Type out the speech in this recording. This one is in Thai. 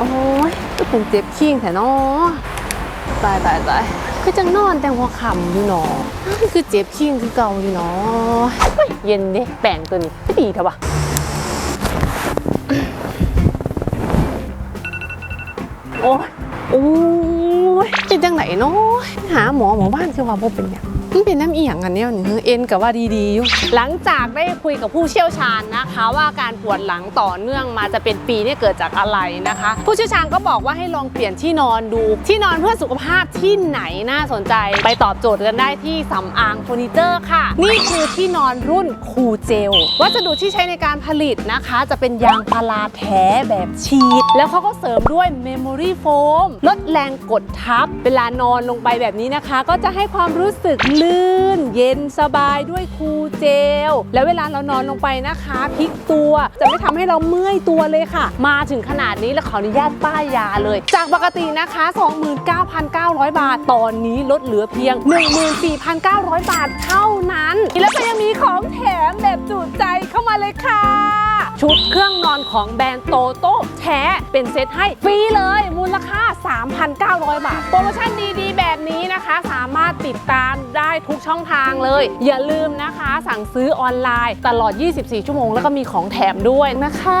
โอ้ยก็เป็นเจ็บขิงแท้เนาะตายตายตายคือจังนอนแต่หัวคำอยู่เนาะคือเจ็บขิงคือเก่าอยู่เนาะเฮ้ยเย็นเด้แป้งตัวนี้ก็ดีเถอะวะโอ้ยโอ้ยเป็นจังไหนเนาะหาหมอหมอบ้านคือว่าบ่เป็นเนี่ยง มันเป็นน้ำเอียงกันเนี่ยเอ็นกับว่าดีๆอยู่หลังจากได้คุยกับผู้เชี่ยวชาญนะคะ ว่าการปวดหลังต่อเนื่องมาจะเป็นปีเนี่ยเกิดจากอะไรนะคะ ผู้เชี่ยวชาญก็บอกว่าให้ลองเปลี่ยนที่นอนดู ที่นอนเพื่อสุขภาพที่ไหนน่าสนใจ ไปตอบโจทย์กันได้ที่สำอางเฟอร์นิเจอร์ค่ะ นี่คือที่นอนรุ่นคูเจลวัสดุที่ใช้ในการผลิตนะคะ จะเป็นยางพาราแท้แบบฉีด แล้วเขาก็เสริมด้วยเมมโมรี่โฟมลดแรงกดทับ เวลานอนลงไปแบบนี้นะคะ ก็จะให้ความรู้สึกลื่น เย็นสบายด้วยคูเจล แล้วเวลาเรานอนลงไปนะคะพลิกตัวจะไม่ทำให้เราเมื่อยตัวเลยค่ะ มาถึงขนาดนี้แล้วขออนุญาตป้ายยาเลย จากปกตินะคะ 29,900 บาท ตอนนี้ลดเหลือเพียง 14,900 บาทเท่านั้น แล้วก็ยังมีของแถมแบบจุใจเข้ามาเลยค่ะชุดเครื่องนอนของแบรนด์โตโต้แท้เป็นเซตให้ฟรีเลยมูลค่า 3,900 บาท โปรโมชั่นดีๆ แบบนี้นะคะ สามารถติดตามได้ทุกช่องทางเลย อย่าลืมนะคะ สั่งซื้อออนไลน์ตลอด 24 ชั่วโมง แล้วก็มีของแถมด้วยนะคะ